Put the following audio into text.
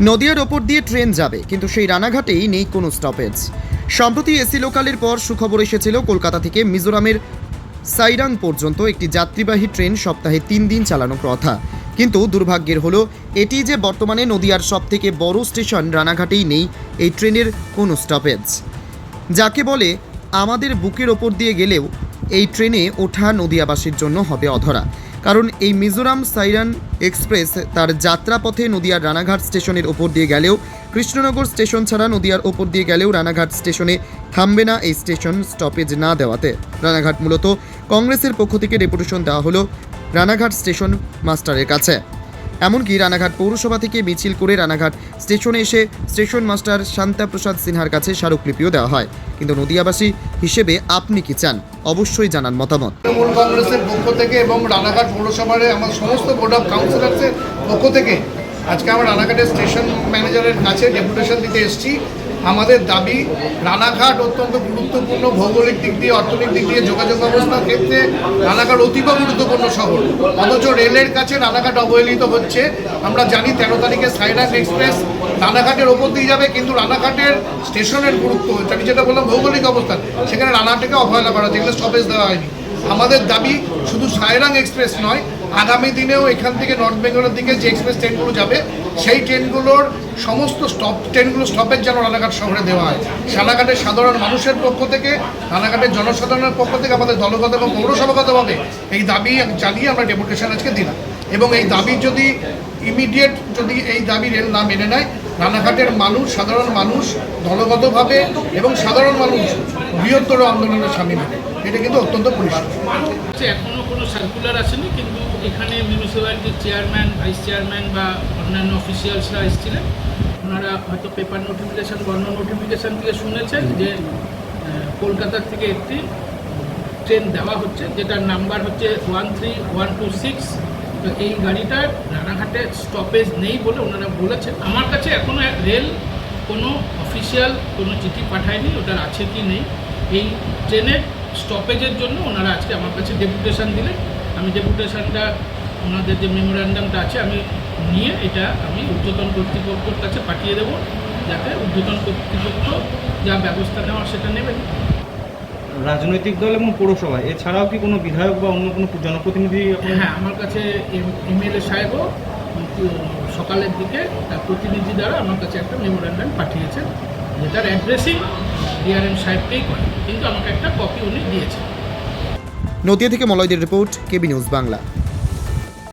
নদিয়ার ওপর দিয়ে ট্রেন যাবে, কিন্তু সেই রানাঘাটেই নেই কোনো স্টপেজ সম্প্রতি এসি লোকালের পর সুখবর এসেছিল, কলকাতা থেকে মিজোরামের সাইরাং পর্যন্ত একটি যাত্রীবাহী ট্রেন সপ্তাহে তিন দিন চালানোর কথা কিন্তু দুর্ভাগ্যের হলো, এটি যে বর্তমানে নদিয়ার সবথেকে বড় স্টেশন, রানাঘাটেই নেই এই ট্রেনের কোনো স্টপেজ যাকে বলে, আমাদের বুকের ওপর দিয়ে গেলেও এই ট্রেনে ওঠা নদিয়াবাসীর জন্য হবে অধরা। কারণ এই মিজোরাম সাইরান এক্সপ্রেস তার যাত্রাপথে নদিয়ার রানাঘাট স্টেশনের ওপর দিয়ে গেলেও কৃষ্ণনগর স্টেশন ছাড়া নদিয়ার ওপর দিয়ে গেলেও রানাঘাট স্টেশনে থামবে না এই স্টেশন স্টপেজ না দেওয়াতে। রানাঘাট মূলত কংগ্রেসের পক্ষ থেকে ডেপুটেশন দেওয়া হলো রানাঘাট স্টেশন মাস্টারের কাছে। এমনকি রানাঘাট পৌরসভা থেকে মিছিল করে রানাঘাট স্টেশনে এসে স্টেশন মাস্টার শান্তা প্রসাদ সিনহার কাছে স্মারকলিপিও দেওয়া হয়। কিন্তু নদিয়াবাসী হিসেবে আপনি কি চান? অবশ্যই জানান মতামত। তৃণমূল কংগ্রেসের পক্ষ থেকে এবং রানাঘাট পৌরসভার আমার সমস্ত বোর্ড অফ কাউন্সিলার্সের পক্ষ থেকে আজকে আমরা রানাঘাটের স্টেশন ম্যানেজারের কাছে ডেপুটেশন দিতে এসেছি। আমাদের দাবি, রানাঘাট অত্যন্ত গুরুত্বপূর্ণ ভৌগোলিক দিক দিয়ে, অর্থনৈতিক দিক দিয়ে যোগাযোগ ব্যবস্থার ক্ষেত্রে রানাঘাট অতীব গুরুত্বপূর্ণ শহর। অথচ রেলের কাছে রানাঘাট অবহেলিত হচ্ছে। আমরা জানি তেরো তারিখে সাইরান এক্সপ্রেস রানাঘাটের ওপর দিয়ে যাবে, কিন্তু রানাঘাটের স্টেশনের গুরুত্ব আমি যেটা বললাম, ভৌগোলিক অবস্থান। সেখানে রানাঘাটকে অবহেলা করা এগুলো স্টপেজ দেওয়া হয়নি। আমাদের দাবি শুধু সায়রাং এক্সপ্রেস নয় আগামী দিনেও এখান থেকে নর্থ বেঙ্গলের দিকে যে এক্সপ্রেস ট্রেনগুলো যাবে, সেই ট্রেনগুলোর সমস্ত স্টপ ট্রেনগুলো স্টপেজ যেন রানাঘাট শহরে দেওয়া হয়। রানাঘাটের সাধারণ মানুষের পক্ষ থেকে, রানাঘাটের জনসাধারণের পক্ষ থেকে, আমাদের দলগত এবং পৌরসভাগতভাবে এই দাবি জানিয়ে আমরা ডেপুটেশন আজকে দিলাম। এবং এই দাবি যদি ইমিডিয়েট যদি এই দাবি রেল না মেনে নেয়, রানাঘাটের মানুষ, সাধারণ মানুষ, দলগতভাবে এবং সাধারণ মানুষ বৃহত্তর আন্দোলনের সামিল হবে। এটা কিন্তু অত্যন্ত পরিষ্কার। এখনও কোনো সার্কুলার আসেনি, কিন্তু এখানে মিউনিসিপ্যালিটির চেয়ারম্যান ভাইস চেয়ারম্যান বা অন্যান্য অফিসিয়ালসরা এসেছিলেন। ওনারা হয়তো পেপার নোটিফিকেশান বর্ণ নোটিফিকেশান থেকে শুনেছেন যে আহ, কলকাতার থেকে একটি ট্রেন দেওয়া হচ্ছে যেটার নাম্বার হচ্ছে one three one two six. তো এই গাড়িটার রানাঘাটে স্টপেজ নেই বলে ওনারা বলেছেন। আমার কাছে এখনও রেল কোনো অফিসিয়াল কোনো চিঠি পাঠায়নি ওটার আছে কি নেই। এই ট্রেনের স্টপেজের জন্য ওনারা আজকে আমার কাছে ডেপুটেশন দিলেন। আমি ডেপুটেশনটা ওনাদের যে মেমোরান্ডামটা আছে আমি নিয়ে এটা আমি ঊর্ধ্বতন কর্তৃপক্ষের কাছে পাঠিয়ে দেবো যাতে ঊর্ধ্বতন কর্তৃপক্ষ যা ব্যবস্থা নেওয়ার সেটা নেবেন রাজনৈতিক দল এবং পৌরসভা এছাড়াও কি কোনো বিধায়ক বা অন্য কোনো জনপ্রতিনিধি হ্যাঁ আমার কাছে এমএলএ সাহেবও সকালের দিকে তার প্রতিনিধি দ্বারা আমার কাছে একটা মেমোরান্ডাম পাঠিয়েছেন যেটার অ্যাড্রেসিং ডিআরএম সাহেবকেই করে কিন্তু আমাকে একটা কপি উনি দিয়েছেন। নদিয়া থেকে মলয়দের রিপোর্ট কেবি নিউজ বাংলা।